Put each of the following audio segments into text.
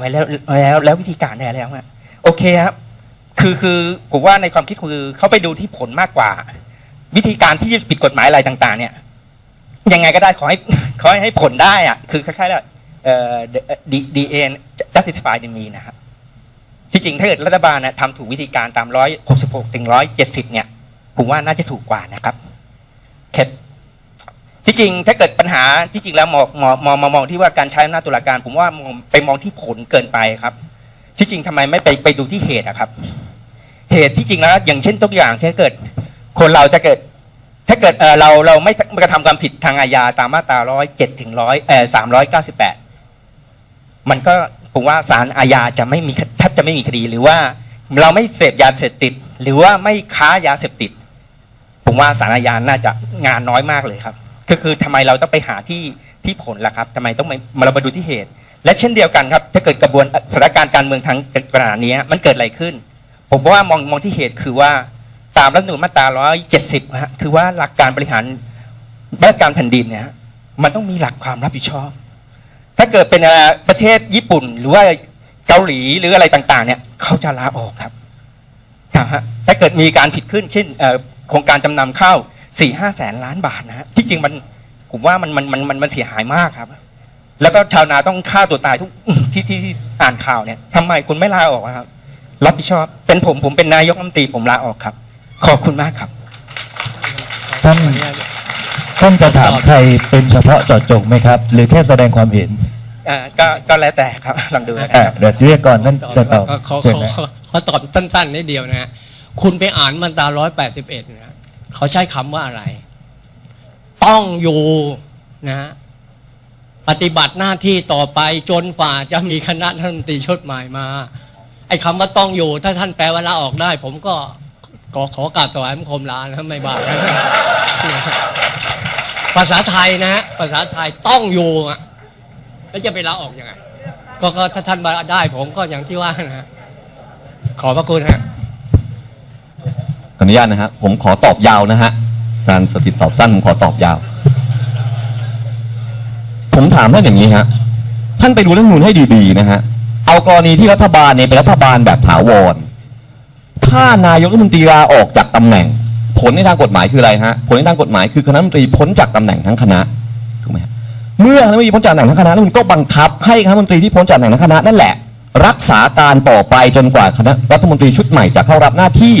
ไว้แล้วแล้วแล้ววิธีการได้แล้วฮะโอเคครับคือคือผมว่าในความคิดคือเขาไปดูที่ผลมากกว่า วิธีการที่จะผิดกฎหมายอะไรต่าง ๆ เนี่ย ยังไงก็ได้ขอให้ขอให้ให้ผลได้อะคือคล้ายๆว่าเอ่อดีดีเอ็น justify the mean นะครับที่จริงถ้าเกิดรัฐบาลนะทำถูกวิธีการตามร้อยหกสิบหกถึงร้อยเจ็ดสิบเนี่ยผมว่าน่าจะถูกกว่านะครับแค่ ที่จริงถ้าเกิดปัญหาที่จริงแล้วมองมองมองมองมองที่ว่าการใช้อำนาจตุลาการ ผมว่ามองไปมองที่ผลเกินไปครับ ที่จริงทำไมไม่ไปไปดูที่เหตุอะครับ เหตุที่จริงแล้ว อย่างเช่นตัวอย่างเช่นเกิด คนเราจะเกิด ถ้าเกิดเอ่อเราเราไม่กระทำความผิดทางอาญาตามมาตราร้อยเจ็ดถึงร้อยเอ่อสามร้อยเก้าสิบแปดมันก็ผมว่าศาลอาญาจะไม่มีแทบจะไม่มีคดีหรือว่าเราไม่เสพยาเสพติด หรือว่าไม่ค้ายาเสพติด ผมว่าศาลอาญาน่าจะงานน้อยมากเลยครับ ก็คือทำไมเราต้องไปหาที่ที่ผลล่ะครับทำไมต้องมาเรามาดูที่เหตุ และเช่นเดียวกันครับ ถ้าเกิดกระบวนสถานการณ์การเมืองทางขณะนี้มันเกิดอะไรขึ้น ผมว่ามองมองที่เหตุคือว่าตามรัฐธรรมนูญมาตรา170ฮะคือว่าหลักการบริหารราชการแผ่นดินเนี่ยฮะมันต้องมีหลักความรับผิดชอบ ถ้าเกิดเป็นประเทศญี่ปุ่นหรือว่าเกาหลีหรืออะไรต่างๆ เนี่ยเขาจะลาออกครับถ้าเกิดมีการผิดขึ้นเช่นโครงการจำนำข้าว สี่ห้าแสนล้านบาทนะฮะที่จริงมันผมว่ามันมันมันมันมันเสียหายมากครับ แล้วก็ชาวนาต้องฆ่าตัวตายทุกที่ที่ที่อ่านข่าวเนี่ยทำไมคุณไม่ลาออกอะครับ รับผิดชอบเป็นผมผมเป็นนายกรัฐมนตรีผมลาออกครับ ขอบคุณมากครับ ท่านท่านจะถามใครเป็นเฉพาะเจาะจงไหมครับ หรือแค่แสดงความเห็นเอ่อก็ก็แล้วแต่ครับลองดูนะคอะรับ เดี๋ยวเรียกก่อนท่านจะตอบขอเชิญขอนะ ขอขอตอบสั้นๆนิดเดียวนะฮะคุณไปอ่านมาตราร้อยแปดสิบเอ็ดนะฮะ เขาใช้คำว่าอะไร ต้องอยู่นะปฏิบัติหน้าที่ต่อไปจนฝ่าจะมีคณะรัฐมนตีชดหม่มา ไอ้คำว่าต้องอยู่ ถ้าท่านแปลว่าลาออกได้ ผมก็ขอขอกราบถวายบังคมลานะไม่บาปนะภาษาไทยนะฮะภาษาไทยต้องอยู่อะแล้วจะไปลาออกยังไงก็ถ้าท่านมาได้ผมก็อย่างที่ว่านะขอพระคุณฮะ อนุญาตนะฮะผมขอตอบยาวนะฮะการสถิตตอบสั้นผมขอตอบยาว ผมถามท่านอย่างนี้ฮะท่านไปดูรัฐธรรมนูญให้ดีๆนะฮะเอากรณีที่รัฐบาลเนี่ยเป็นรัฐบาลแบบถาวรถ้านายกรัฐมนตรีลาออกจากตำแหน่ง ผลในทางกฎหมายคืออะไรฮะผลในทางกฎหมายคือคณะรัฐมนตรีพ้นจากตำแหน่งทั้งคณะถูกไหมเมื่อคณะรัฐมนตรีพ้นจากตำแหน่งทั้งคณะรัฐมนก็บังคับให้คณะรัฐมนตรีที่พ้นจากตำแหน่งทั้งคณะนั่นแหละรักษาการต่อไปจนกว่าคณะรัฐมนตรีชุดใหม่จะเข้ารับหน้าที่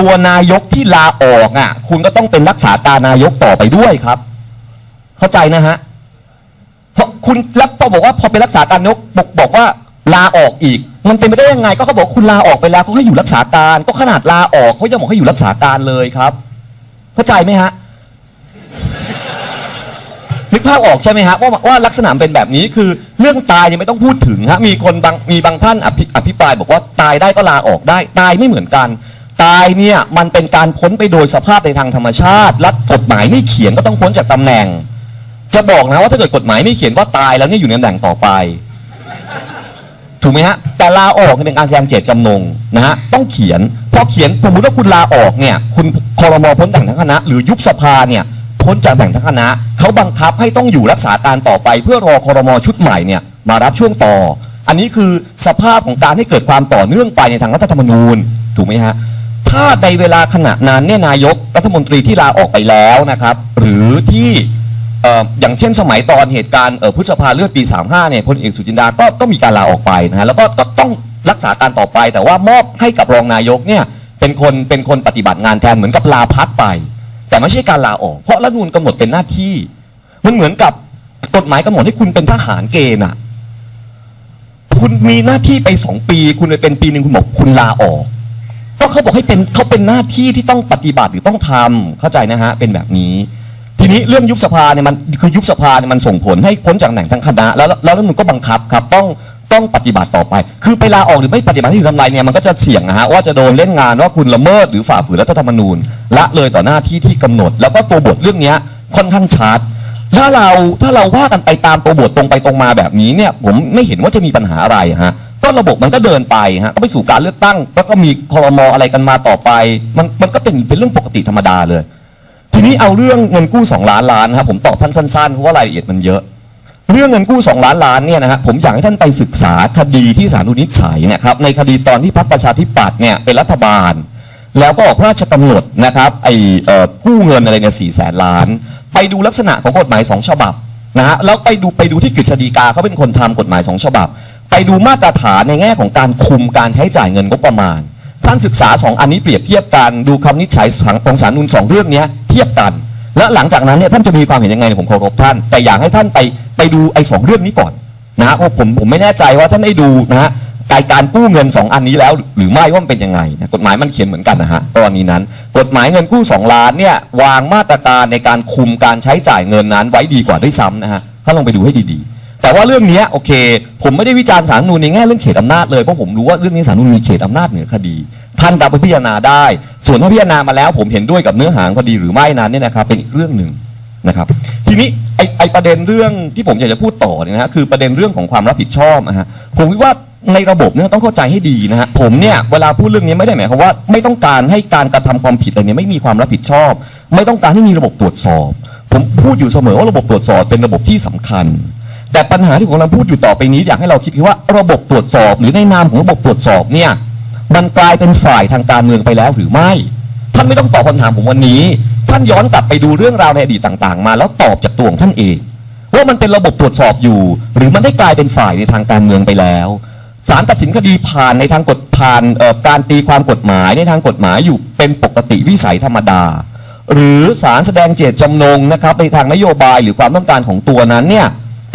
ตัวนายกที่ลาออกอะ คุณก็ต้องเป็นรักษาการนายกต่อไปด้วยครับ เข้าใจนะฮะเพราะคุณรับพอบอกว่าพอเป็นรักษาการนายกบอกบอกว่าลาออกอีก มันเป็นไปได้ยังไง ก็เขาบอกคุณลาออกไปแล้วเขาให้อยู่รักษาการ ก็ขนาดลาออกเขายังบอกให้อยู่รักษาการเลยครับ เข้าใจไหมฮะนึกภาพออกใช่ไหมฮะว่าว่าลักษณะเป็นแบบนี้คือเรื่องตายเนี่ยไม่ต้องพูดถึงฮะมีคนบางมีบางท่านอภิอภิปรายบอกว่าตายได้ก็ลาออกได้ ตายไม่เหมือนกัน ตายเนี่ยมันเป็นการพ้นไปโดยสภาพในทางธรรมชาติและกฎหมายไม่เขียนก็ต้องพ้นจากตำแหน่ง จะบอกนะว่าถ้าเกิดกฎหมายไม่เขียนว่าตายแล้วเนี่ยอยู่ในตำแหน่งต่อไป ถูกไหมฮะ แต่ลาออกเป็นการแสดงเจตจำนงนะฮะต้องเขียนพอเขียนสมมติว่าคุณลาออกเนี่ย คุณคอรมอพ้นจากทั้งคณะ หรือยุบสภาเนี่ยพ้นจากแต่งทั้งคณะเขาบังคับให้ต้องอยู่รักษาการต่อไป เพื่อรอคอรมอชุดใหม่เนี่ยมารับช่วงต่อ อันนี้คือสภาพของการให้เกิดความต่อเนื่องไปในทางรัฐธรรมนูญถูกไหมฮะ ถ้าในเวลาขณะนั้นเนี่ยนายกรัฐมนตรีที่ลาออกไปแล้วนะครับ หรือที่อ่อย่างเช่นสมัยตอนเหตุการณ์พฤษภาเลือดปี 35เนี่ยพลเอกสุจินดาก็ก็มีการลาออกไปนะฮะแล้วก็ก็ต้องรักษาการต่อไป แต่ว่ามอบให้กับรองนายกเนี่ยเป็นคนเป็นคนปฏิบัติงานแทนเหมือนกับลาพักไป แต่ไม่ใช่การลาออก เพราะรัฐมนูลกำหนดเป็นหน้าที่ มันเหมือนกับกฎหมายกำหนดให้คุณเป็นทหารเกณฑ์อะคุณมีหน้าที่ไปสองปี คุณไปเป็นปีหนึ่งคุณบอกคุณลาออก เขาบอกให้เป็นเขาเป็นหน้าที่ที่ต้องปฏิบัติหรือต้องทำเข้าใจนะฮะเป็นแบบนี้ ทีนี้เรื่องยุบสภาเนี่ยมันคือยุบสภาเนี่ยมันส่งผลให้พ้นจากตำแหน่งทั้งคณะ แล้วแล้วรัฐธรรมนูลก็บังคับครับต้องต้องปฏิบัติต่อไป คือไปลาออกหรือไม่ปฏิบัติที่ทำไรเนี่ยมันก็จะเสี่ยงนะฮะว่าจะโดนเล่นงานว่าคุณละเมิดหรือฝ่าฝืนรัฐธรรมนูญละเลยต่อหน้าที่ที่กำหนด แล้วก็ตัวบทเรื่องเนี้ยค่อนข้างชัด ถ้าเราถ้าเราว่ากันไปตามตัวบทตรงไปตรงมาแบบนี้เนี่ยผมไม่เห็นว่าจะมีปัญหาอะไรฮะ ระบบมันก็เดินไปฮะก็ไปสู่การเลือกตั้ง แล้วก็มีคอรมออะไรกันมาต่อไป มันมันก็เป็นเป็นเรื่องปกติธรรมดาเลย ทีนี้เอาเรื่องเงินกู้ 2 ล้านล้านครับผมตอบท่านสั้นๆเพราะว่ารายละเอียดมันเยอะ เรื่องเงินกู้ 2 ล้านล้านเนี่ยนะฮะผมอยากให้ท่านไปศึกษาคดีที่ศาลอุนิจฉัยนะครับในคดีตอนที่พรรคประชาธิปัตย์เนี่ยเป็นรัฐบาล แล้วก็ออกพระราชกำหนดนะครับไอ้เอ่อกู้เงินอะไรเนี่ยสี่แสนล้าน ไปดูลักษณะของกฎหมายสองฉบับนะฮะแล้วไปดูไปดูที่กฤษฎีกาเขาเป็นคนทำกฎหมายสองฉบับ ไปดูมาตรฐานในแง่ของการคุมการใช้จ่ายเงินงบประมาณ ท่านศึกษาสองอันนี้เปรียบเทียบกันดูคำนิจฉัยของศาลนูนสองเรื่องนี้เทียบกัน และหลังจากนั้นเนี่ยท่านจะมีความเห็นยังไงผมเคารพท่าน แต่อยากให้ท่านไปไปดูไอ้สองเรื่องนี้ก่อนนะฮะเพราะผมผมไม่แน่ใจว่าท่านได้ดูนะฮะการการกู้เงิน 2 อันนี้แล้ว หรือไม่ว่ามันเป็นยังไงกฎหมายมันเขียนเหมือนกันนะฮะกรณีนั้น กฎหมายเงินกู้ 2 ล้านเนี่ยวางมาตรการในการคุมการใช้จ่ายเงินนั้นไว้ดีกว่าด้วยซ้ำนะฮะท่านลองไปดูให้ดีๆ แต่ว่าเรื่องนี้โอเค ผมไม่ได้วิจารณ์สารนูนในแง่เรื่องเขตอำนาจเลยเพราะผมรู้ว่าเรื่องนี้สารนูนมีเขตอำนาจเหนือคดีท่านรับไปพิจารณาได้ ส่วนถ้าพิจารณามาแล้ว ผมเห็นด้วยกับเนื้อหาของคดีหรือไม่นั้นเนี่ยนะครับเป็นอีกเรื่องหนึ่งนะครับ ทีนี้ไอไอประเด็นเรื่องที่ผมอยากจะพูดต่อเนี่ยนะฮะคือประเด็นเรื่องของความรับผิดชอบนะฮะผมคิดว่าในระบบเนี่ยต้องเข้าใจให้ดีนะฮะผมเนี่ยเวลาพูดเรื่องนี้ไม่ได้หมายความว่า ไม่ต้องการให้การกระทำความผิดอะไรเนี่ยไม่มีความรับผิดชอบ ไม่ต้องการให้มีระบบตรวจสอบ ผมพูดอยู่เสมอว่าระบบตรวจสอบเป็นระบบที่สำคัญ แต่ปัญหาที่ผมกำลังพูดอยู่ต่อไปนี้อยากให้เราคิดคือว่าระบบตรวจสอบหรือในนามของระบบตรวจสอบเนี่ยมันกลายเป็นฝ่ายทางการเมืองไปแล้วหรือไม่ ท่านไม่ต้องตอบคำถามผมวันนี้ ท่านย้อนกลับไปดูเรื่องราวในอดีตต่างๆ มา แล้วตอบจากตัวของท่านเอง ว่ามันเป็นระบบตรวจสอบอยู่ หรือมันได้กลายเป็นฝ่ายในทางการเมืองไปแล้วศาลตัดสินคดีผ่านในทางกฎผ่านการตีความกฎหมายในทางกฎหมายอยู่เป็นปกติวิสัยธรรมดา หรือศาลแสดงเจตจำนงนะครับในทางนโยบายหรือความต้องการของตัวนั้นเนี่ย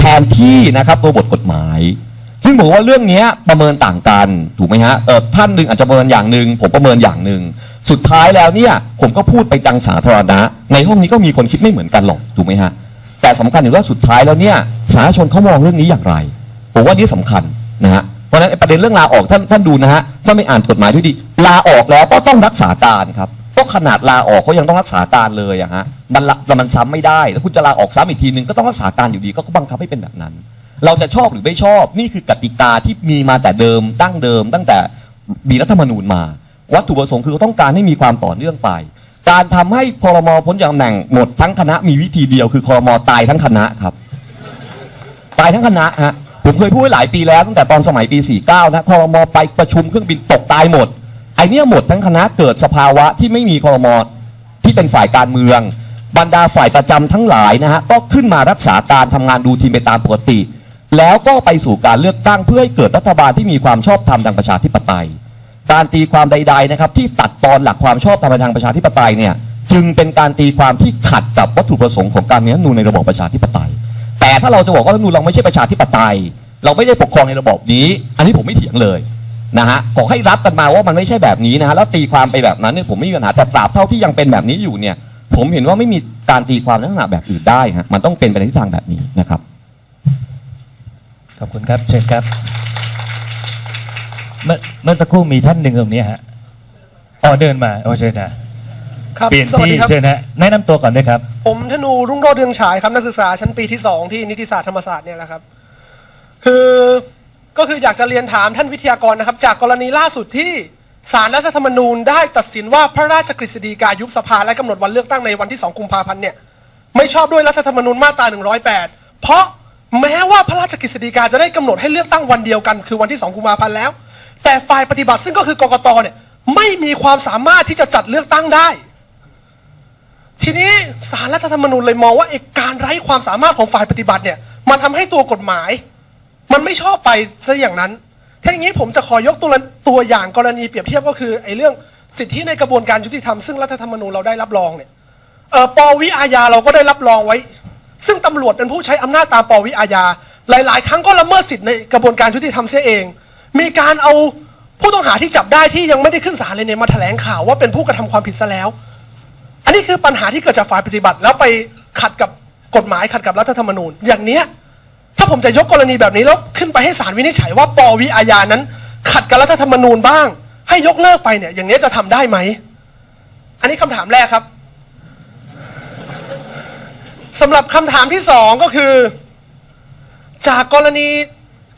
แทนที่นะครับตัวบทกฎหมาย ซึ่งผมว่าเรื่องนี้ประเมินต่างกันถูกไหมฮะเออท่านหนึ่งอาจจะประเมินอย่างหนึ่งผมประเมินอย่างหนึ่งสุดท้ายแล้วเนี่ยผมก็พูดไปจังสาธารณะ ในห้องนี้ก็มีคนคิดไม่เหมือนกันหรอกถูกไหมฮะแต่สำคัญอยู่ว่าสุดท้ายแล้วเนี่ยสาธารณชนเขามองเรื่องนี้อย่างไร ผมว่านี่สำคัญนะฮะเพราะฉะนั้นประเด็นเรื่องลาออกท่านท่านดูนะฮะถ้าไม่อ่านกฎหมายด้วยดีลาออกแล้วก็ต้องรักษาการครับ ก็ขนาดลาออกเขายังต้องรักษาการเลยอะฮะมันละแต่มันซ้ำไม่ได้แล้วคุณจะลาออกซ้ำอีกทีนึงก็ต้องรักษาการอยู่ดีก็บังคับให้เป็นแบบนั้น เราจะชอบหรือไม่ชอบนี่คือกติกาที่มีมาแต่เดิมตั้งเดิม ตั้งแต่มีรัฐธรรมนูญมา วัตถุประสงค์คือเขาต้องการให้มีความต่อเนื่องไป การทำให้คอรมอพ้นจากตำแหน่งหมดทั้งคณะมีวิธีเดียวคือคอรมอตายทั้งคณะครับ ตายทั้งคณะฮะผมเคยพูดไว้หลายปีแล้วตั้งแต่ตอนสมัยปี 49 นะคอรมอไปประชุมเครื่องบินตกตายหมด อเนี้ยหมดทั้งคณะเกิดสภาวะที่ไม่มีคอรมอที่เป็นฝ่ายการเมือง บรรดาฝ่ายประจำทั้งหลายนะฮะก็ขึ้นมารักษาการทำงานดูทีมไปตามปกติ แล้วก็ไปสู่การเลือกตั้งเพื่อให้เกิดรัฐบาลที่มีความชอบธรรมทางประชาธิปไตย การตีความใดๆนะครับที่ตัดตอนหลักความชอบธรรมทางประชาธิปไตยเนี่ยจึงเป็นการตีความที่ขัดกับวัตถุประสงค์ของการมีรัฐนูญในระบบประชาธิปไตย แต่ถ้าเราจะบอกว่ารัฐนูเราไม่ใช่ประชาธิปไตย เราไม่ได้ปกครองในระบบนี้ อันนี้ผมไม่เถียงเลย นะฮะขอให้รับกันมาว่ามันไม่ใช่แบบนี้นะฮะแล้วตีความไปแบบนั้นเนี่ยผมไม่มีปัญหาแต่ตราบเท่าที่ยังเป็นแบบนี้อยู่เนี่ย ผมเห็นว่าไม่มีการตีความในลักษณะแบบอื่นได้ฮะมันต้องเป็นไปในทิศทางแบบนี้นะครับขอบคุณครับเชิญครับ เมื่อเมื่อสักครู่มีท่านหนึ่งตรงนี้ฮะอ๋อเดินมาโอ้เชิญนะครับเปลี่ยนสวัสที่ดีครับ เชิญฮะแนะนำตัวก่อนด้วยครับ ผมธนูรุ่งโรจน์เรืองฉายครับนักศึกษาชั้นปีที่2ที่นิติศาสตร์ธรรมศาสตร์เนี่ยแหละครับ คือ ก็คืออยากจะเรียนถามท่านวิทยากรนะครับ จากกรณีล่าสุดที่ศาลรัฐธรรมนูญได้ตัดสินว่าพระราชกฤษฎีกายุบสภาและกำหนดวันเลือกตั้งในวันที่ 2 กุมภาพันธ์เนี่ยไม่ชอบด้วยรัฐธรรมนูญมาตรา 108 เพราะแม้ว่าพระราชกฤษฎีกาจะได้กำหนดให้เลือกตั้งวันเดียวกัน คือวันที่ 2 กุมภาพันธ์แล้ว แต่ฝ่ายปฏิบัติซึ่งก็คือกกตเนี่ยไม่มีความสามารถที่จะจัดเลือกตั้งได้ ทีนี้สารรัฐธรรมนูญเลยมองว่าไอ้การไร้ความสามารถของฝ่ายปฏิบัติเนี่ยมันทำให้ตัวกฎหมาย มันไม่ชอบไปซะอย่างนั้น ถ้าอย่างนี้ผมจะขอยกตัวตัวอย่างกรณีเปรียบเทียบก็คือไอ้เรื่องสิทธิในกระบวนการยุติธรรมซึ่งรัฐธรรมนูญเราได้รับรองเนี่ยเออปวิอาญาเราก็ได้รับรองไว้ ซึ่งตำรวจเป็นผู้ใช้อำนาจตามปวิอาญาหลาย ๆ ครั้งก็ละเมิดสิทธิในกระบวนการยุติธรรมเสียเอง มีการเอาผู้ต้องหาที่จับได้ที่ยังไม่ได้ขึ้นศาลเลยเนี่ยมาแถลงข่าวว่าเป็นผู้กระทำความผิดซะแล้ว อันนี้คือปัญหาที่เกิดจากฝ่ายปฏิบัติแล้วไปขัดกับกฎหมายขัดกับรัฐธรรมนูญ อย่างเนี้ย ถ้าผมจะยกกรณีแบบนี้แล้วขึ้นไปให้ศาลวินิจฉัยว่าปวิอาญานั้น ขัดกับรัฐธรรมนูญบ้าง ให้ยกเลิกไปเนี่ย อย่างนี้จะทำได้ไหม อันนี้คำถามแรกครับสำหรับคำถามที่สองก็คือ จากกรณี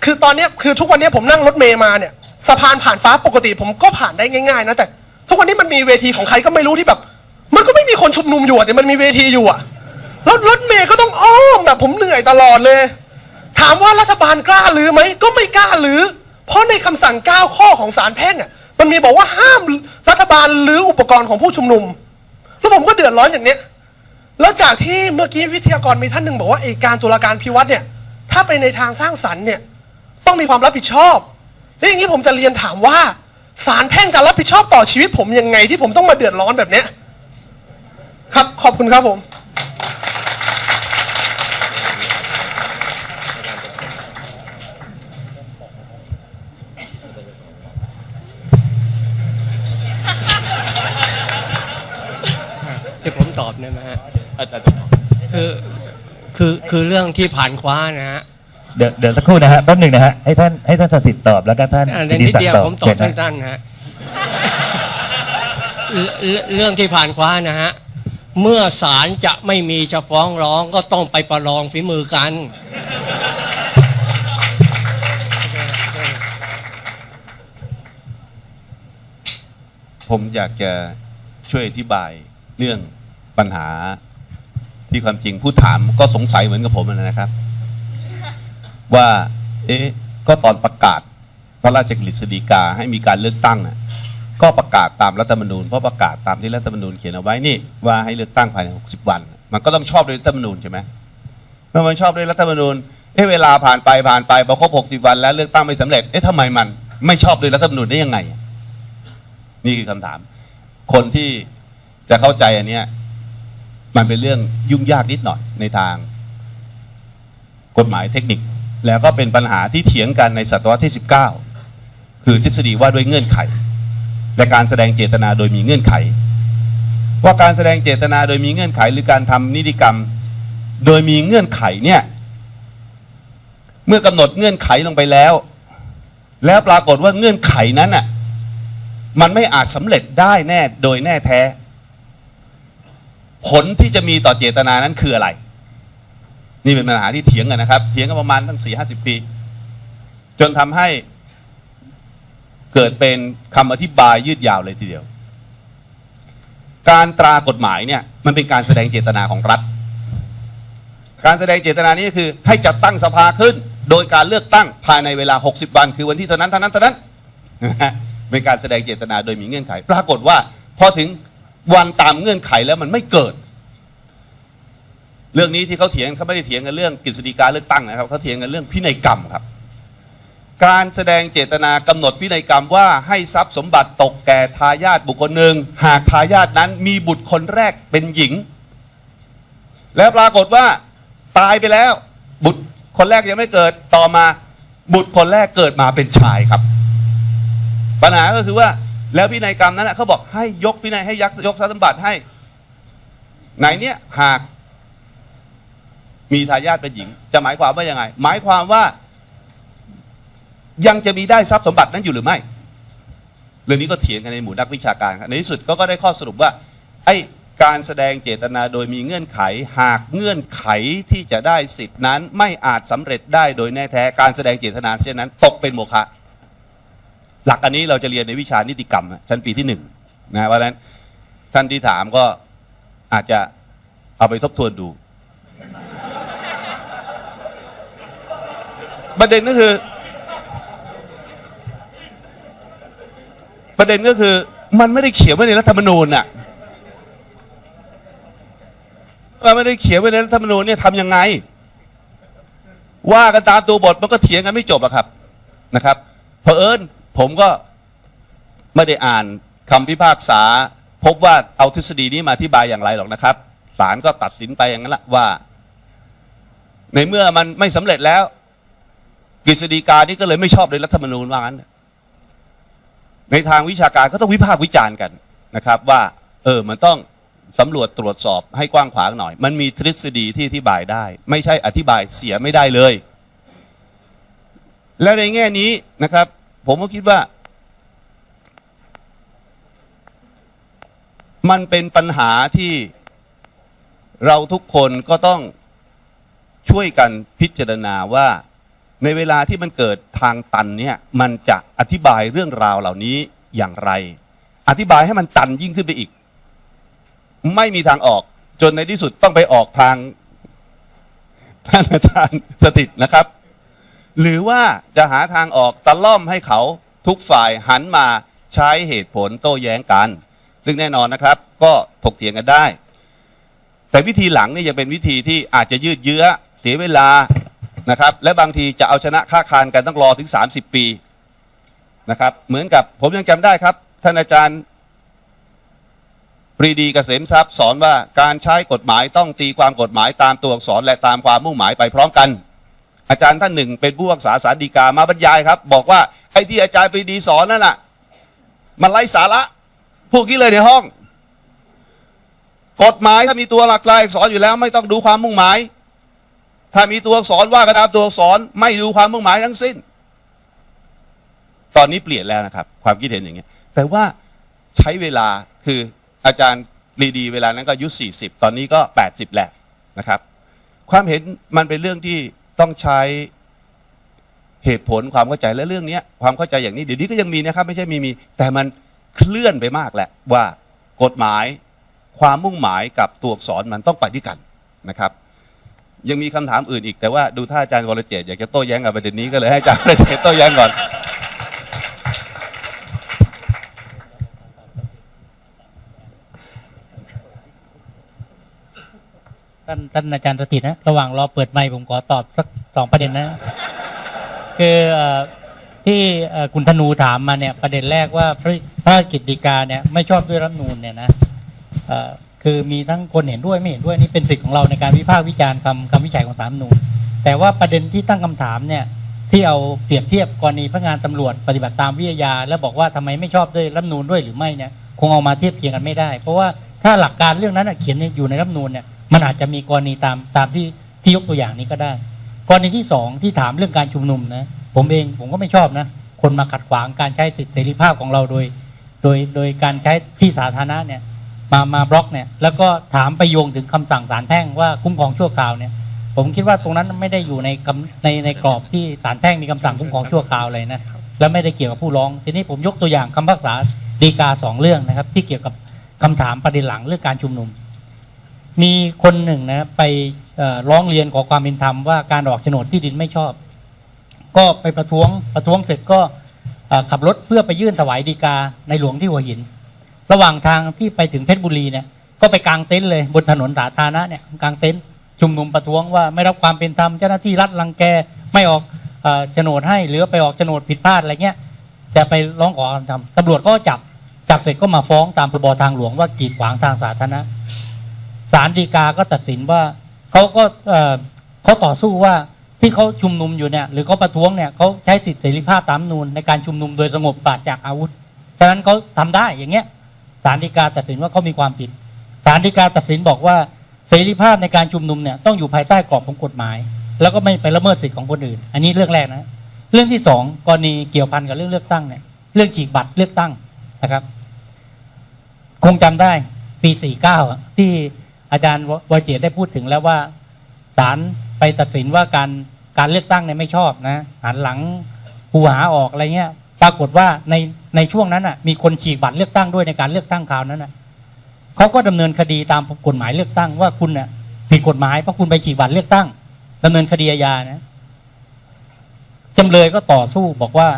คือตอนนี้คือทุกวันนี้ผมนั่งรถเมย์มาเนี่ยสะพานผ่านฟ้าปกติผมก็ผ่านได้ง่ายๆนะแต่ ทุกวันนี้มันมีเวทีของใครก็ไม่รู้ที่แบบ มันก็ไม่มีคนชุมนุมอยู่แต่มันมีเวทีอยู่อะแล้วรถเมย์ก็ต้องอ้อมแบบผมเหนื่อยตลอดเลย ถามว่ารัฐบาลกล้าหรือไหมก็ไม่กล้าหรือ เพราะในคำสั่ง 9 ข้อของศาลแพ่งอะมันมีบอกว่าห้ามรัฐบาลหรืออุปกรณ์ของผู้ชุมนุม แล้วผมก็เดือดร้อนอย่างเนี้ยแล้วจากที่เมื่อกี้วิทยากรมีท่านหนึ่งบอกว่าไอ้การตุลาการพิวัตรเนี่ย ถ้าไปในทางสร้างสรรค์เนี่ยต้องมีความรับผิดชอบแล้วอย่างนี้ผมจะเรียนถามว่าศาลแพ่งจะรับผิดชอบต่อชีวิตผมยังไงที่ผมต้องมาเดือดร้อนแบบเนี้ยครับขอบคุณครับผม เดี๋ยวผมตอบได้ไหมฮะ คือคือคือเรื่องที่ผ่านคว้านะฮะเดี๋ยวเดี๋ยวสักครู่นะฮะแป๊บหนึ่งนะฮะให้ท่านให้ท่านสถิตตอบแล้วก็ท่านอันกินี้ติศักเดียวดิ์ตอบผมตอบเชิญนะสั้นๆนะฮะเรื่องเรื่องเรื่องที่ผ่านคว้านะฮะเมื่อศาลจะไม่มีจะฟ้องร้องก็ต้องไปประลองฝีมือกัน ผมอยากจะช่วยอธิบายเรื่องปัญหา ที่ความจริงผู้ถามก็สงสัยเหมือนกับผมนะครับ ว่า เอ๊ะก็ตอนประกาศพระราชกฤษฎีกาให้มีการเลือกตั้งน่ะก็ประกาศตามรัฐธรรมนูญเพราะประกาศตามที่รัฐธรรมนูญเขียนเอาไว้นี่ว่าให้เลือกตั้งภายใน 60 วัน มันก็ต้องชอบด้วยรัฐธรรมนูญใช่ไหมเมื่อมันชอบด้วยรัฐธรรมนูญเอ๊ะเวลาผ่านไปผ่านไปพอครบ 60 วัน แล้วเลือกตั้งไม่สำเร็จเอ๊ะทำไมมันไม่ชอบด้วยรัฐธรรมนูญได้ยังไง นี่คือคำถาม คนที่จะเข้าใจอันเนี้ย มันเป็นเรื่องยุ่งยากนิดหน่อยในทาง กฎหมายเทคนิค แล้วก็เป็นปัญหาที่เถียงกันในศตวรรษที่ 19 คือทฤษฎีว่าด้วยเงื่อนไข และการแสดงเจตนาโดยมีเงื่อนไข ว่าการแสดงเจตนาโดยมีเงื่อนไข หรือการทำนิติกรรม โดยมีเงื่อนไขเนี่ยเมื่อกำหนดเงื่อนไขลงไปแล้ว แล้วปรากฏว่าเงื่อนไขนั้นน่ะมันไม่อาจสำเร็จได้แน่โดยแน่แท้ ผลที่จะมีต่อเจตนานั้นคืออะไร นี่เป็นปัญหาที่เถียงกันนะครับ เถียงกันประมาณตั้งสี่ห้าสิบปี จนทำให้เกิดเป็นคำอธิบายยืดยาวเลยทีเดียว การตรากฎหมายเนี่ยมันเป็นการแสดงเจตนาของรัฐ การแสดงเจตนานี้คือให้จัดตั้งสภาขึ้น โดยการเลือกตั้งภายในเวลา 60 วัน คือวันที่เท่านั้นเท่านั้นเท่านั้นนะฮะเป็นการแสดงเจตนาโดยมีเงื่อนไข ปรากฏว่าพอถึง วันตามเงื่อนไขแล้วมันไม่เกิด เรื่องนี้ที่เขาเถียงเขาไม่ได้เถียงกันเรื่องกฤษฎีกาเลือกตั้งนะครับเขาเถียงกันเรื่องพินัยกรรมครับ การแสดงเจตนากำหนดพินัยกรรมว่าให้ทรัพย์สมบัติตกแก่ทายาทบุคคลหนึ่งหากทายาทนั้นมีบุตรคนแรกเป็นหญิง แล้วปรากฏว่าตายไปแล้ว บุตรคนแรกยังไม่เกิดต่อมาบุตรคนแรกเกิดมาเป็นชายครับ ปัญหาก็คือว่า แล้วพินัยกรรมนั้นนะเขาบอกให้ยกพินัยให้ยักยกทรัพย์สมบัติให้ ไหนเนี่ยหาก มีทายาทเป็นหญิง จะหมายความว่ายังไง หมายความว่า ยังจะมีได้ทรัพย์สมบัตินั้นอยู่หรือไม่เรื่องนี้ก็เถียงกันในหมู่นักวิชาการในที่สุดก็ก็ได้ข้อสรุปว่าไอ้การแสดงเจตนาโดยมีเงื่อนไข หากเงื่อนไขที่จะได้สิทธินั้น ไม่อาจสำเร็จได้โดยแน่แท้การแสดงเจตนาเช่นนั้น ตกเป็นโมฆะ หลักอันนี้เราจะเรียนในวิชานิติกรรมชั้นปีที่หนึ่งนะเพราะฉะนั้นท่านที่ถามก็อาจจะเอาไปทบทวนดู ประเด็นก็คือ ประเด็นก็คือ มันไม่ได้เขียนไว้ในรัฐธรรมนูญน่ะมันไม่ได้เขียนไว้ในรัฐธรรมนูญเนี่ยทำยังไง ว่ากันตามตัวบทมันก็เถียงกันไม่จบอกครับนะครับเผอิญ ผมก็ไม่ได้อ่านคำพิพากษา พบว่าเอาทฤษฎีนี้มาอธิบายอย่างไรหรอกนะครับศาลก็ตัดสินไปอย่างนั้นละว่า ในเมื่อมันไม่สำเร็จแล้วกฤษฎีกานี่ก็เลยไม่ชอบเลยรัฐธรรมนูญว่างั้น ในทางวิชาการก็ต้องวิพากษ์วิจารณ์กันนะครับว่า เออมันต้องสำรวจตรวจสอบให้กว้างขวางหน่อย มันมีทฤษฎีที่อธิบายได้ ไม่ใช่อธิบายเสียไม่ได้เลย แล้วในแง่นี้นะครับ ผมก็คิดว่า มันเป็นปัญหาที่เราทุกคนก็ต้องช่วยกันพิจารณาว่าในเวลาที่มันเกิดทางตันเนี่ยมันจะอธิบายเรื่องราวเหล่านี้อย่างไร อธิบายให้มันตันยิ่งขึ้นไปอีก ไม่มีทางออกจนในที่สุดต้องไปออกทางท่านอาจารย์สถิตนะครับ หรือว่าจะหาทางออกตะล่อมให้เขาทุกฝ่ายหันมาใช้เหตุผลโต้แย้งกัน ซึ่งแน่นอนนะครับ ก็ถกเถียงกันได้ แต่วิธีหลังนี่จะเป็นวิธีที่อาจจะยืดเยื้อเสียเวลานะครับ และบางทีจะเอาชนะค่าคานกันต้องรอถึง 30 ปีนะครับ เหมือนกับผมยังจำได้ครับ ท่านอาจารย์ปรีดีเกษมทรัพย์สอนว่าการใช้กฎหมายต้องตีความกฎหมายตามตัวอักษรและตามความมุ่งหมายไปพร้อมกัน อาจารย์ท่านหนึ่งเป็นผู้รักษาสารดีกามาบรรยายครับ บอกว่าไอ้ที่อาจารย์ปรีดีสอนนั่นน่ะมันไร้สาระพวกนี้เลยในห้อง กฎหมายถ้ามีตัวหลักลายอักษรอยู่แล้ว ไม่ต้องดูความมุ่งหมาย ถ้ามีตัวอักษรว่ากันตามตัวอักษรไม่ดูความมุ่งหมายทั้งสิ้น ตอนนี้เปลี่ยนแล้วนะครับ ความคิดเห็นอย่างเงี้ย แต่ว่าใช้เวลาคืออาจารย์ปรีดี เวลานั้นก็อายุ40 ตอนนี้ก็ 80แหละนะครับ ความเห็นมันเป็นเรื่องที่ ต้องใช้เหตุผลความเข้าใจและเรื่องนี้ความเข้าใจอย่างนี้เดี๋ยวนี้ก็ยังมีนะครับ ไม่ใช่มีมี แต่มันเคลื่อนไปมากแหละว่ากฎหมายความมุ่งหมายกับตัวอักษรมันต้องไปด้วยกันนะครับ ยังมีคำถามอื่นอีกแต่ว่าดูท่าอาจารย์วรเจตอยากจะโต้แย้งกับประเด็นนี้ก็เลยให้อาจารย์วรเจตโต้แย้งก่อน ท่านท่านอาจารย์สถิตนะระหว่างรอเปิดไมค์ผมขอตอบสักสองประเด็นนะ คือที่คุณธนูถามมาเนี่ยประเด็นแรกว่าพระพระราชกิจฎีกาเนี่ยไม่ชอบด้วยรัฐนูนเนี่ยนะคือมีทั้งคนเห็นด้วยไม่เห็นด้วยนี่เป็นสิทธิ์ของเราในการวิพากษ์วิจารณ์คำคำวิจัยของสามนูนแต่ว่าประเด็นที่ตั้งคำถามเนี่ยที่เอาเปรียบเทียบกรณีพนักงานตำรวจปฏิบัติตามวิทยา แล้วบอกว่าทำไมไม่ชอบด้วยรัฐนูนด้วยหรือไม่เนี่ยคงเอามาเทียบเคียงกันไม่ได้ เพราะว่าถ้าหลักการเรื่องนั้นเขียนอยู่ในรัฐนูนเนี่ย มันอาจจะมีกรณีตามตามที่ที่ยกตัวอย่างนี้ก็ได้ กรณีที่สองที่ถามเรื่องการชุมนุมนะผมเองผมก็ไม่ชอบนะ คนมาขัดขวางการใช้สิทธิเสรีภาพของเราโดย โดยโดยการใช้ที่สาธารณะเนี่ยมามาบล็อกเนี่ยแล้วก็ถามไปโยงถึงคำสั่งศาลแพ่งว่าคุ้มครองชั่วคราวเนี่ยผมคิดว่าตรงนั้นไม่ได้อยู่ในกำในในกรอบที่ศาลแพ่งมีคำสั่งคุ้มครองชั่วคราวเลยนะและไม่ได้เกี่ยวกับผู้ร้อง ทีนี้ผมยกตัวอย่างคำพิพากษาฎีกาสองเรื่องนะครับ ที่เกี่ยวกับคำถามประเด็นหลังเรื่องการชุมนุม มีคนหนึ่งนะไปร้องเรียนขอความเป็นธรรมว่าการออกโฉนดที่ดินไม่ชอบ ก็ไปประท้วงประท้วงเสร็จก็ขับรถเพื่อไปยื่นถวายดีกาในหลวงที่หัวหิน ระหว่างทางที่ไปถึงเพชรบุรีเนี่ยก็ไปกางเต็นท์เลยบนถนนสาธารณะเนี่ยกางเต็นท์ชุมนุมประท้วงว่าไม่รับความเป็นธรรมเจ้าหน้าที่รัฐรังแกไม่ออกโฉนดให้หรือไปออกโฉนดผิดพลาดอะไรเงี้ยจะไปร้องขอความเป็นธรรมตำรวจก็จับจับเสร็จก็มาฟ้องตามพรบทางหลวงว่ากีดขวางทางสาธารณะ ศาลฎีกาก็ตัดสินว่าเขาก็เขาต่อสู้ว่าที่เขาชุมนุมอยู่เนี่ยหรือเขาประท้วงเนี่ยเขาใช้สิทธิเสรีภาพตามนูนในการชุมนุมโดยสงบปราศจากอาวุธฉะนั้นเขาทำได้อย่างเงี้ยศาลฎีกาตัดสินว่าเขามีความผิดศาลฎีกาตัดสินบอกว่าเสรีภาพในการชุมนุมเนี่ยต้องอยู่ภายใต้กรอบของกฎหมาย แล้วก็ไม่ไปละเมิดสิทธิของคนอื่น อันนี้เรื่องแรกนะเรื่องที่สองกรณีเกี่ยวพันกับเรื่องเลือกตั้งเนี่ยเรื่องฉีกบัตรเลือกตั้งนะครับ คงจำได้ปี 49 ที่ อาจารย์วเจตได้พูดถึงแล้วว่าศาลไปตัดสินว่าการการเลือกตั้งเนี่ยไม่ชอบนะหันหลังหูหาออกอะไรเงี้ย ปรากฏว่าในในช่วงนั้นอะ มีคนฉีกบัตรเลือกตั้งด้วยในการเลือกตั้งคราวนั้นอะเขาก็ดำเนินคดีตามกฎหมายเลือกตั้งว่าคุณเนี่ยผิดกฎหมายเพราะคุณไปฉีกบัตรเลือกตั้งดำเนินคดีอาญานะจำเลยก็ต่อสู้บอกว่า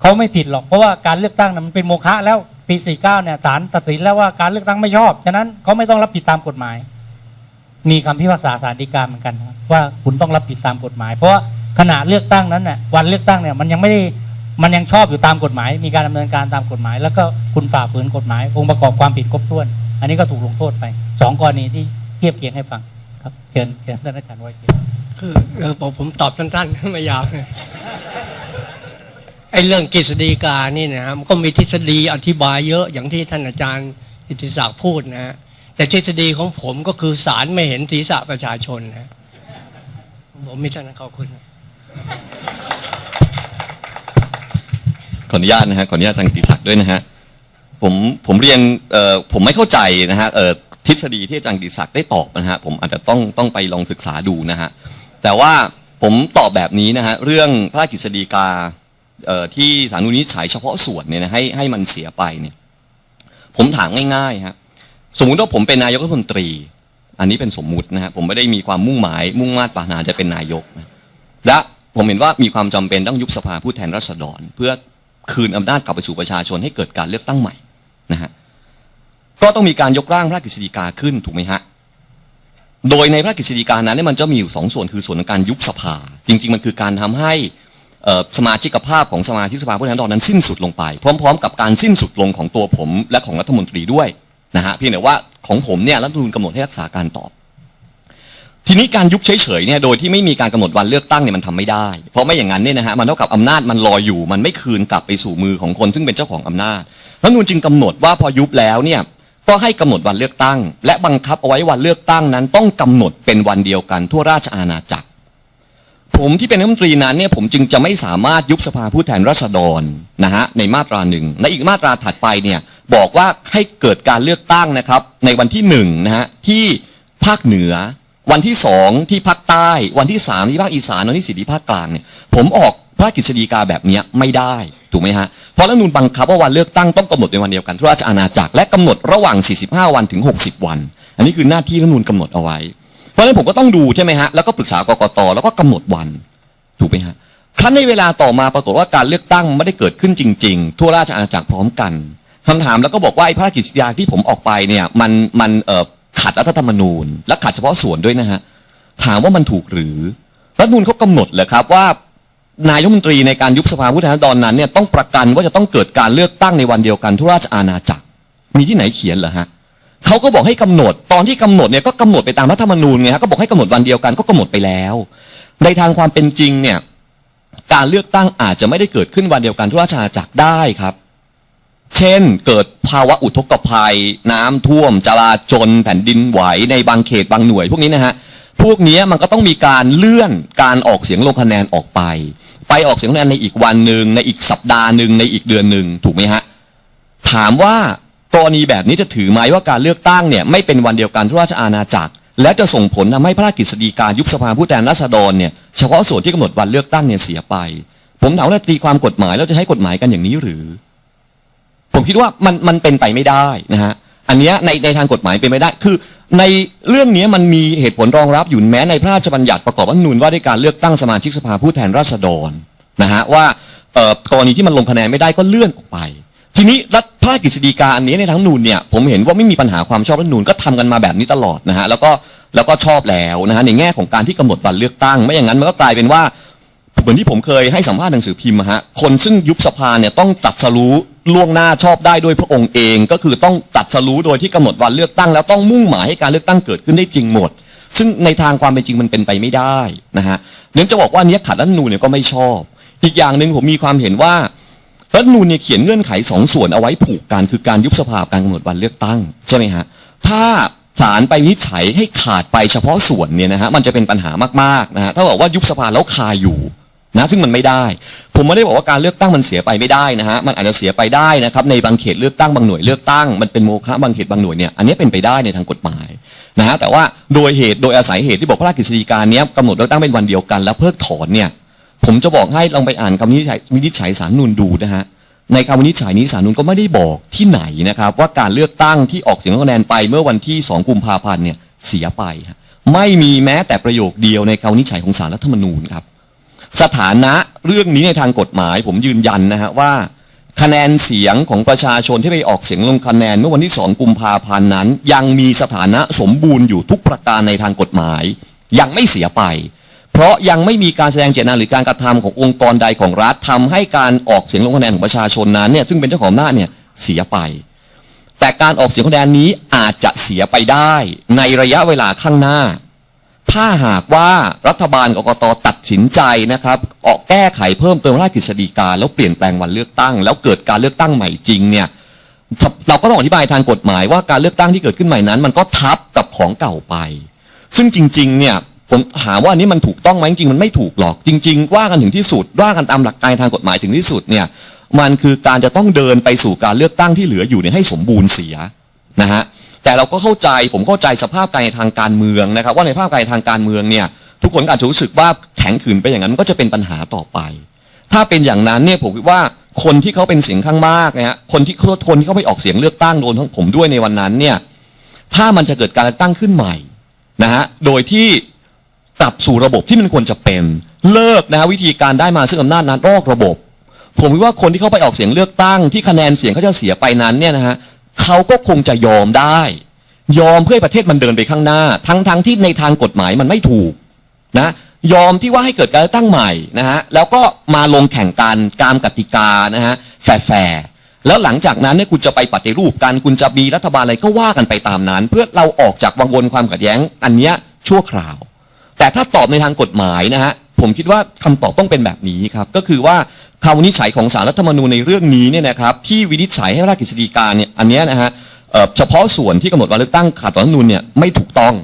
เขาไม่ผิดหรอกเพราะว่าการเลือกตั้งน่ะมันเป็นโมฆะแล้ว ปี 49 เนี่ยศาลตัดสินแล้วว่าการเลือกตั้งไม่ชอบ ฉะนั้นเขาไม่ต้องรับผิดตามกฎหมาย มีคำพิพากษาศาลฎีกาเหมือนกันนะครับว่าคุณต้องรับผิดตามกฎหมาย เพราะว่าขณะเลือกตั้งนั้นน่ะวันเลือกตั้งเนี่ยมันยังไม่ได้มันยังชอบอยู่ตามกฎหมาย มีการดำเนินการตามกฎหมาย แล้วก็คุณฝ่าฝืนกฎหมาย องค์ประกอบความผิดครบถ้วน อันนี้ก็ถูกลงโทษไปสองกรณีที่เทียบเคียงให้ฟังครับเชิญเชิญท่านอาจารย์ไว้เกียรติคือเออผมผมตอบสั้นๆไม่ยาวเลย ไอ้เรื่องกฤษฎีกานี่นะครับก็มีทฤษฎีอธิบายเยอะอย่างที่ท่านอาจารย์อิทธิศักดิ์พูดนะฮะแต่ทฤษฎีของผมก็คือศาลไม่เห็นศีรษะประชาชนนะผมมีเท่านั้นขอบคุณขออนุญาตนะฮะขออนุญาตทางกิติศักดิ์ด้วยนะฮะผมผมเรียนเอ่อผมไม่เข้าใจนะฮะเอ่อทฤษฎีที่อาจารย์กิติศักดิ์ได้ตอบนะฮะผมอาจจะต้องต้องไปลองศึกษาดูนะฮะแต่ว่าผมตอบแบบนี้นะฮะเรื่องพระราชกฤษฎีกา ที่สารนุนิจฉัยเฉพาะส่วนเนี่ยนะให้ให้มันเสียไปเนี่ยผมถามง่ายๆฮะสมมุติว่าผมเป็นนายกรัฐมนตรี อันนี้เป็นสมมุตินะฮะผมไม่ได้มีความมุ่งหมาย มุ่งมา่ปรารถนาจะเป็นนายกนะและผมเห็นว่ามีความจำเป็นต้องยุบสภาผู้แทนราษฎร เพื่อคืนอำนาจกลับไปสู่ประชาชนให้เกิดการเลือกตั้งใหม่นะฮะก็ต้องมีการยกร่างพระราชกฤษฎีกาขึ้นถูกไหมฮะโดยในพระราชกฤษฎีกานั้นนี่มันจะมีอยู่สองส่วนคือส่วนของการยุบสภา จริง ๆ มันคือการทำให้ สมาชิกภาพของสมาชิกสภาผู้แทนราษฎรนั้นสิ้นสุดลงไป พร้อม ๆ กับการสิ้นสุดลงของตัวผมและของรัฐมนตรีด้วยนะฮะเพียงแต่ว่าของผมเนี่ยรัฐธรรมนูญกำหนดให้รักษาการตอบ ทีนี้การยุบเฉยๆเนี่ยโดยที่ไม่มีการกำหนดวันเลือกตั้งเนี่ยมันทำไม่ได้ เพราะไม่อย่างนั้นเนี่ยนะฮะมันเท่ากับอำนาจมันลอยอยู่ มันไม่คืนกลับไปสู่มือของคนซึ่งเป็นเจ้าของอำนาจรัฐธรรมนูญจึงกำหนดว่าพอยุบแล้วเนี่ยก็ให้กำหนดวันเลือกตั้ง และบังคับเอาไว้วันเลือกตั้งนั้นต้องกำหนดเป็นวันเดียวกันทั่วราชอาณาจักร ผมที่เป็นรัฐมนตรีนั้นเนี่ยผมจึงจะไม่สามารถยุบสภาผู้แทนราษฎรนะฮะในมาตราหนึ่งในอีกมาตราถัดไปเนี่ยบอกว่าให้เกิดการเลือกตั้งนะครับ ในวันที่หนึ่งนะฮะที่ภาคเหนือ วันที่สองที่ภาคใต้ วันที่สามที่ภาคอีสานวันที่สี่ที่ภาคกลางเนี่ยผมออกพระราชกฤษฎีกาแบบนี้ไม่ได้ถูกไหมฮะเพราะรัฐมนูญบังคับว่าวันเลือกตั้งต้องกำหนดในวันเดียวกันทั่วราชอาณาจักรและกำหนดระหว่าง 45 วันถึง 60 วัน อันนี้คือหน้าที่รัฐมนูญกำหนดเอาไว้ เพราะฉะนั้นผมก็ต้องดูใช่ไหมฮะแล้วก็ปรึกษากกตแล้วก็กำหนดวันถูกไหมฮะครั้นในเวลาต่อมาปรากฏว่าการเลือกตั้งไม่ได้เกิดขึ้นจริง ๆ ทั่วราชอาณาจักรพร้อมกันคำถามแล้วก็บอกว่าไอ้พระราชกฤษฎีกาที่ผมออกไปเนี่ยมันมันเอ่อขัดรัฐธรรมนูญ และขัดเฉพาะส่วนด้วยนะฮะถามว่ามันถูกหรือ รัฐมนูญเขากำหนดเหรอครับว่านายกมนตรีในการยุบสภาผู้แทนราษฎรนั้นเนี่ยต้องประกันว่าจะต้องเกิดการเลือกตั้งในวันเดียวกันทั่วราชอาณาจักร มีที่ไหนเขียนเหรอฮะ เขาก็บอกให้กำหนด ตอนที่กำหนดเนี่ยก็กำหนดไปตามรัฐธรรมนูญไงฮะก็บอกให้กำหนดวันเดียวกันก็กำหนดไปแล้ว ในทางความเป็นจริงเนี่ยการเลือกตั้งอาจจะไม่ได้เกิดขึ้นวันเดียวกันทั่วราชอาณาจักรได้ครับ เช่น เกิดภาวะอุทกภัย น้ำท่วม จราจน แผ่นดินไหวในบางเขตบางหน่วย พวกนี้นะฮะพวกนี้มันก็ต้องมีการเลื่อนการออกเสียงลงคะแนนออกไป ไปออกเสียงลงคะแนนในอีกวันหนึ่งในอีกสัปดาห์หนึ่งในอีกเดือนหนึ่งถูกไหมฮะถามว่า กรณีแบบนี้จะถือไหมว่าการเลือกตั้งเนี่ยไม่เป็นวันเดียวกันทั่วราชอาณาจักร และจะส่งผลทำให้พระราชกฤษฎีกายุบสภาผู้แทนราษฎรเนี่ยเฉพาะส่วนที่กำหนดวันเลือกตั้งเนี่ยเสียไป ผมถามว่าตีความกฎหมายแล้วจะใช้กฎหมายกันอย่างนี้หรือ ผมคิดว่ามันมันเป็นไปไม่ได้นะฮะอันนี้ในในทางกฎหมายเป็นไม่ได้คือในเรื่องนี้มันมีเหตุผลรองรับอยู่แม้ในพระราชบัญญัติประกอบรัฐนูญว่าด้วยการเลือกตั้งสมาชิกสภาผู้แทนราษฎรนะฮะว่าเอ่อกรณีที่มันลงคะแนนไม่ได้ก็เลื่อนออกไป ทีนี้รัฐพระราชกฤษฎีกาอันนี้ในทางรัฐธรรมนูญเนี่ยผมเห็นว่าไม่มีปัญหาความชอบรัฐนูญก็ทำกันมาแบบนี้ตลอดนะฮะแล้วก็แล้วก็ชอบแล้วนะฮะในแง่ของการที่กำหนดวันเลือกตั้ง ไม่อย่างนั้นมันก็กลายเป็นว่าเหมือนที่ผมเคยให้สัมภาษณ์หนังสือพิมพ์อะฮะคนซึ่งยุบสภาเนี่ยต้องตัดสรู้ล่วงหน้าชอบได้ด้วยพระองค์เอง ก็คือต้องตัดสรู้โดยที่กำหนดวันเลือกตั้ง แล้วต้องมุ่งหมายให้การเลือกตั้งเกิดขึ้นได้จริงหมด ซึ่งในทางความเป็นจริงมันเป็นไปไม่ได้นะฮะเนื่องจะบอกว่านเนี้ยขัดรัฐธรรมนูญเนี่ยก็ไม่ชอบ อีกอย่างหนึ่งผมมีความเห็นว่า รัฐธรรมนูญเนี่ยเขียนเงื่อนไขสองส่วนเอาไว้ผูกกันคือการยุบสภาการกำหนดวันเลือกตั้งใช่ไหมฮะถ้าศาลไปวินิจฉัยให้ขาดไปเฉพาะส่วนเนี่ยนะฮะมันจะเป็นปัญหามากๆนะฮะถ้าบอกว่ายุบสภาแล้วคาอยู่นะซึ่งมันไม่ได้ ผมไม่ได้บอกว่าการเลือกตั้งมันเสียไปไม่ได้นะฮะมันอาจจะเสียไปได้นะครับในบางเขตเลือกตั้งบางหน่วยเลือกตั้งมันเป็นโมฆะบางเขตบางหน่วยเนี่ยอันนี้เป็นไปได้ในทางกฎหมายนะฮะแต่ว่าโดยเหตุโดยอาศัยเหตุที่บอกพระราชกฤษฎีกาเนี้ยกำหนดเลือกตั้งเป็นวันเดียวกันแล้วเพิกถอนเนี่ย ผมจะบอกให้ลองไปอ่านคำวินิจฉัยวินิจฉัยสารนูนดูนะฮะในคำวินิจฉัยนี้สารนูนก็ไม่ได้บอกที่ไหนนะครับ ว่าการเลือกตั้งที่ออกเสียงคะแนนไปเมื่อวันที่ 2 กุมภาพันธ์เนี่ยเสียไป ไม่มีแม้แต่ประโยคเดียวในคำวินิจฉัยของสารรัฐธรรมนูญครับ สถานะเรื่องนี้ในทางกฎหมาย ผมยืนยันนะฮะว่า คะแนนเสียงของประชาชนที่ไปออกเสียงลงคะแนนเมื่อวันที่ 2 กุมภาพันธ์นั้น ยังมีสถานะสมบูรณ์อยู่ทุกประการในทางกฎหมาย ยังไม่เสียไป เพราะยังไม่มีการแสดงเจตนาหรือการกระทำขององค์กรใดของรัฐทำให้การออกเสียงลงคะแนนของประชาชนนั้นเนี่ยซึ่งเป็นเจ้าของอำนาจเนี่ยเสียไป แต่การออกเสียงคะแนนนี้อาจจะเสียไปได้ในระยะเวลาข้างหน้า ถ้าหากว่ารัฐบาลกกตตัดสินใจนะครับออกแก้ไขเพิ่มเติมระราชกฤษฎีกาแล้วเปลี่ยนแปลงวันเลือกตั้ง แล้วเกิดการเลือกตั้งใหม่จริงเนี่ยเราก็ต้องอธิบายทางกฎหมายว่าการเลือกตั้งที่เกิดขึ้นใหม่นั้น มันก็ทับกับของเก่าไป ซึ่งจริงๆเนี่ย ผมถาว่าอันนี้มันถูกต้องไหมจริงๆมันไม่ถูกหรอกจริง ๆ ว่ากันถึงที่สุดว่ากันตามหลักการทางกฎหมายถึงที่สุดเนี่ยมันคือการจะต้องเดินไปสู่การเลือกตั้งที่เหลืออยู่เนี่ยให้สมบูรณ์เสียนะฮะแต่เราก็เข้าใจผมเข้าใจสภาพการทางการเมืองนะครับ ว่าในภาพการทางการเมืองเนี่ยทุกคนอาจจะรู้สึกว่าแข็งขืนไปอย่างนั้นมันก็จะเป็นปัญหาต่อไป ถ้าเป็นอย่างนั้นเนี่ยผมคิดว่าคนที่เขาเป็นเสียงข้างมากนะฮะคนที่คนที่เขาไปออกเสียงเลือกตั้งโดนทั้งผมด้วยในวันนั้นเนี่ยถ้ามันจะเกิดการเลือกตั้งขึ้นใหม่นะฮะโดยที่ กลับสู่ระบบที่มันควรจะเป็น เลิกนะฮะวิธีการได้มาซึ่งอำนาจนั้นนอกระบบ ผมคิดว่าคนที่เข้าไปออกเสียงเลือกตั้งที่คะแนนเสียงเขาจะเสียไปนั้นเนี่ยนะฮะเขาก็คงจะยอมได้ ยอมเพื่อประเทศมันเดินไปข้างหน้า ทั้งทั้งที่ในทางกฎหมายมันไม่ถูกนะยอมที่ว่าให้เกิดการเลือกตั้งใหม่นะฮะแล้วก็มาลงแข่งกันตามกติกานะฮะแฟร์แล้วหลังจากนั้นเนี่ยคุณจะไปปฏิรูปกันคุณจะมีรัฐบาลอะไรก็ว่ากันไปตามนั้น เพื่อเราออกจากวังวนความขัดแย้ง อันเนี้ยชั่วคราว แต่ถ้าตอบในทางกฎหมายนะฮะผมคิดว่าคำตอบต้องเป็นแบบนี้ครับก็คือว่าคำวินิจฉัยของสารรัฐธรรมนูญในเรื่องนี้เนี่ยนะครับที่วินิจฉัยให้ราชกฤษฎีกาเนี่ยอันนี้นะฮะเอ่อเฉพาะส่วนที่กำหนดวันเลือกตั้งขาดต่อรัฐธรรมนูญเนี่ยไม่ถูกต้อง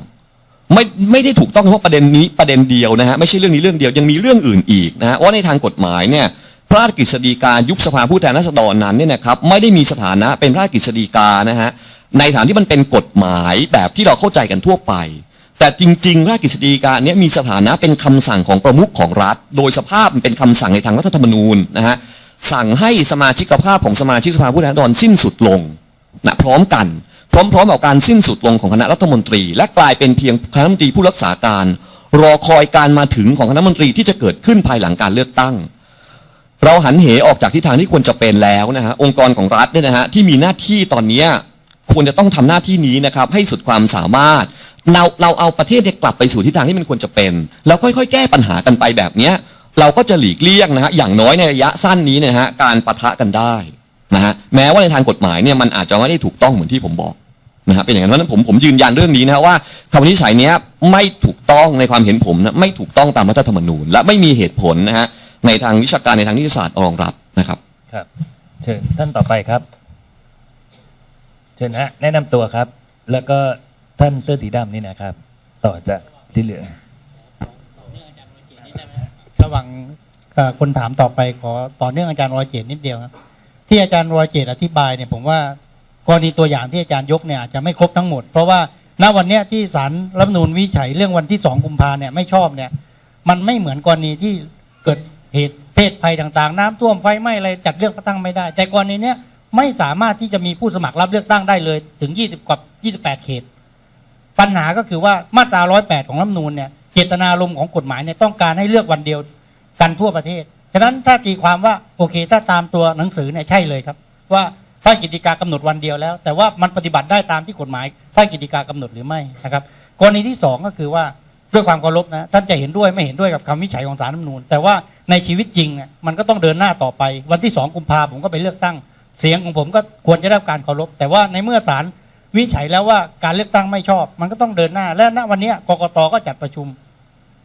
ไม่ไม่ได้ถูกต้องเฉพาะประเด็นนี้ประเด็นเดียวนะฮะไม่ใช่เรื่องนี้เรื่องเดียวยังมีเรื่องอื่นอีกนะฮะว่าในทางกฎหมายเนี่ยพระราชกฤษฎีกายุบสภาผู้แทนราษฎรนั้นเนี่ยนะครับไม่ได้มีสถานะเป็นพระราชกฤษฎีกานะฮะในฐานที่มันเป็นกฎหมายแบบที่เราเข้าใจกันทั่วไป แต่จริงๆ ราชกฤษฎีกาเนี้ยมีสถานะเป็นคำสั่งของประมุขของรัฐ โดยสภาพมันเป็นคำสั่งในทางรัฐธรรมนูญนะฮะสั่งให้สมาชิกภาพของสมาชิกสภาผู้แทนราษฎรสิ้นสุดลงนะพร้อมกัน พร้อมๆกับการสิ้นสุดลงของคณะรัฐมนตรี และกลายเป็นเพียงคณะรัฐมนตรีผู้รักษาการ รอคอยการมาถึงของคณะรัฐมนตรีที่จะเกิดขึ้นภายหลังการเลือกตั้ง เราหันเหออกจากทิศทางที่ควรจะเป็นแล้วนะฮะองค์กรของรัฐเนี่ยนะฮะที่มีหน้าที่ตอนนี้ควรจะต้องทำหน้าที่นี้นะครับให้สุดความสามารถ เราเราเอาประเทศเนี่ยกลับไปสู่ทิศทางที่มันควรจะเป็น แล้วค่อยๆ แก้ปัญหากันไปแบบเนี้ยเราก็จะหลีกเลี่ยงนะฮะอย่างน้อยในระยะสั้นนี้เนะฮะการปะทะกันได้นะฮะแม้ว่าในทางกฎหมายเนี่ยมันอาจจะไม่ได้ถูกต้องเหมือนที่ผมบอกนะฮะเป็นอย่างนั้นเพราะฉะนั้นผมผมยืนยันเรื่องนี้นะฮะว่าคำวินิจฉัยเนี้ยไม่ถูกต้องในความเห็นผมนะไม่ถูกต้องตามรัฐธรรมนูญ และไม่มีเหตุผลนะฮะในทางวิชาการในทางนิติศาสตร์รองรับนะครับครับเชิญท่านต่อไปครับ เชิญฮะแนะนำตัวครับ แล้วก็ ท่านเสื้อสีดำนี่นะครับ ต่อจากสีเหลืองระหว่างคนถามต่อไปขอต่อเนื่องอาจารย์รอยเจตนิดเดียวครับที่อาจารย์รอยเจตอธิบายเนี่ยผมว่ากรณีตัวอย่างที่อาจารย์ยกเนี่ยอาจจะไม่ครบทั้งหมด เพราะว่าณวันนี้ที่ศาลรัฐมนูญวิจัยเรื่องวันที่สองกุมภาเนี่ยไม่ชอบเนี่ยมันไม่เหมือนกรณีที่เกิดเหตุเพศภัยต่างๆ น้ำท่วมไฟไหม้อะไรจัดเลือกตั้งไม่ได้ แต่กรณีเนี้ยไม่สามารถที่จะมีผู้สมัครรับเลือกตั้งได้เลยถึง 20กว่า28 เขต ปัญหาก็คือว่ามาตรา 108 ของรัฐธรรมนูญเนี่ยเจตนารมณ์ของกฎหมายเนี่ยต้องการให้เลือกวันเดียวกันทั่วประเทศ ฉะนั้นถ้าตีความว่าโอเค ถ้าตามตัวหนังสือเนี่ยใช่เลยครับ ว่าพระรากิจกากำหนดวันเดียวแล้ว แต่ว่ามันปฏิบัติได้ตามที่กฎหมายพระรากิจกากำหนดหรือไม่นะครับกรณีที่สองก็คือว่าด้วยความเคารพนะท่านจะเห็นด้วยไม่เห็นด้วยกับคำวิจัยของศาลรัฐธรรมนูญแต่ว่าในชีวิตจริงเนี่ยมันก็ต้องเดินหน้าต่อไป วันที่สองกุมภาผมก็ไปเลือกตั้ง เสียงของผมก็ควรจะได้รับการเคารพแต่ว่าในเมื่อศาล วินิจฉัยแล้วว่าการเลือกตั้งไม่ชอบ มันก็ต้องเดินหน้า และณวันเนี้ยกกตก็จัดประชุม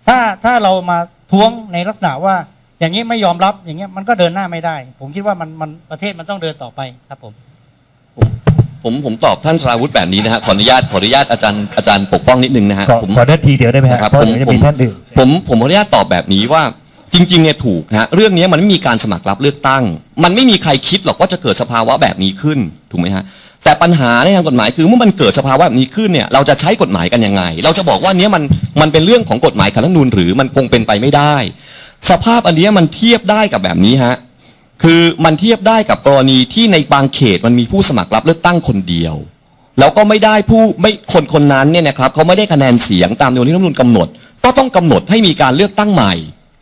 ถ้าถ้าเรามาท้วงในลักษณะว่าอย่างนี้ไม่ยอมรับอย่างเงี้ยมันก็เดินหน้าไม่ได้ ผมคิดว่ามันมันประเทศมันต้องเดินต่อไปครับผม ผมผมตอบท่านสราวุธแบบนี้นะฮะขออนุญาตขออนุญาตอาจารย์อาจารย์ปกป้องนิดนึงนะฮะขอผมขอได้ทีเดียวได้ไหมฮะนะครับเพราะผมเดี๋ยวจะผมมีท่านอื่นผมผมขออนุญาตตอบแบบนี้ว่าจริงๆเนี่ยถูกนะฮะเรื่องนี้มันไม่มีการสมัครรับเลือกตั้ง มันไม่มีใครคิดหรอกว่าจะเกิดสภาวะแบบนี้ขึ้นถูกไหมฮะ แต่ปัญหาในทางกฎหมายคือเมื่อมันเกิดสภาวะแบบนี้ขึ้นเนี่ยเราจะใช้กฎหมายกันยังไง เราจะบอกว่าเนี้ยมันมันเป็นเรื่องของกฎหมายขันธนูญหรือมันคงเป็นไปไม่ได้ สภาพอันนี้มันเทียบได้กับแบบนี้ฮะคือมันเทียบได้กับกรณีที่ในบางเขตมันมีผู้สมัครรับเลือกตั้งคนเดียวแล้วก็ไม่ได้ผู้ไม่คนคนนั้นเนี่ยนะครับเขาไม่ได้คะแนนเสียงตามจำนวที่รัฐมนูญกำหนด ก็ต้องกำหนดให้มีการเลือกตั้งใหม่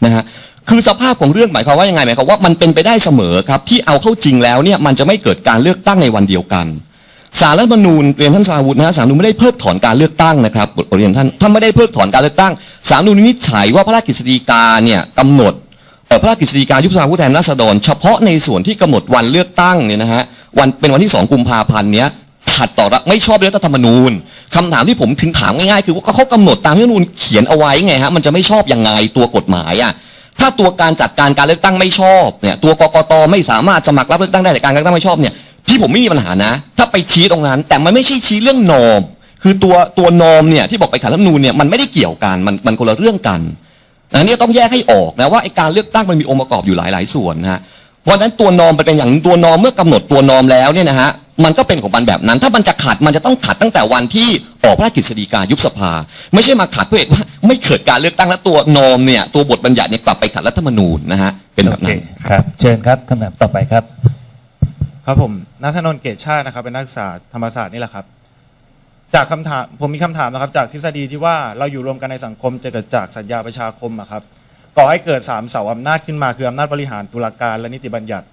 นะฮะคือสภาพของเรื่องหมายความว่ายังไงหมายความว่ามันเป็นไปได้เสมอครับที่เอาเข้าจริงแล้วเนี่ยมันจะไม่เกิดการเลือกตั้งในวันเดียวกัน สารรัฐธรรมนูญเรียนท่านสาวุฒินะฮะสารรัฐธรรมนูญไม่ได้เพิกถอนการเลือกตั้งนะครับเรียนท่านท่านไม่ได้เพิกถอนการเลือกตั้งสารรัฐธรรมนูญวินิจฉัยว่าพระราชกฤษฎีกาเนี่ยกำหนดเอ่อพระราชกฤษฎีกายุบสภาผู้แทนราษฎร เฉพาะในส่วนที่กำหนดวันเลือกตั้งเนี่ยนะฮะวันเป็นวันที่ 2 กุมภาพันธ์เนี้ยขัดต่อรัฐไม่ชอบด้วยรัฐธรรมนูญคำถามที่ผมถึงถามง่ายๆคือว่าเขากำหนดตามที่รัฐธรรมนูญเขียนเอาไว้ไงฮะมันจะไม่ชอบยังไงตัวกฎหมายอะถ้าตัวการจัดการการเลือกตั้งไม่ชอบเนี่ยตัวกกตไม่สามารถสมัครรับเลือกตั้งได้แต่การเลือกตั้งไม่ชอบเนี่ย พี่ผมไม่มีปัญหานะ ถ้าไปชี้ตรงนั้น แต่มันไม่ใช่ชี้เรื่องนอม คือตัวตัวนอมเนี่ยที่บอกไปขัดรัฐมนูญเนี่ยมันไม่ได้เกี่ยวกันมันมันคนละเรื่องกันอันนี้ต้องแยกให้ออกนะว่าไอการเลือกตั้งมันมีองค์ประกอบอยู่หลาย ๆ ส่วนนะฮะเพราะนั้นตัวนอมเป็นอย่างตัวนอมเมื่อกำหนดตัวนอมแล้วเนี่ยนะฮะมันก็เป็นของมันแบบนั้น ถ้ามันจะขัดมันจะต้องขัดตั้งแต่วันที่ออกพระราชกฤษฎีกายุบสภา ไม่ใช่มาขัดเพื่อเหตุว่าไม่เกิดการเลือกตั้งแล้วตัวนอมเนี่ยตัวบทบัญญัติเนี่ยกลับไปขัดรัฐธรรมนูญนะฮะเป็นแบบนั้นครับเชิญครับคำถามต่อไปครับ ครับผมนัทนนท์เกตชาตินะครับ เป็นนักศึกษาธรรมศาสตร์นี่แหละครับ จากคำถามผมมีคำถามนะครับ จากทฤษฎีที่ว่าเราอยู่รวมกันในสังคมจะเกิดจากสัญญาประชาคมอะครับก่อให้เกิดสามเสาอำนาจขึ้นมาคืออำนาจบริหารตุลาการและนิติบัญญัติ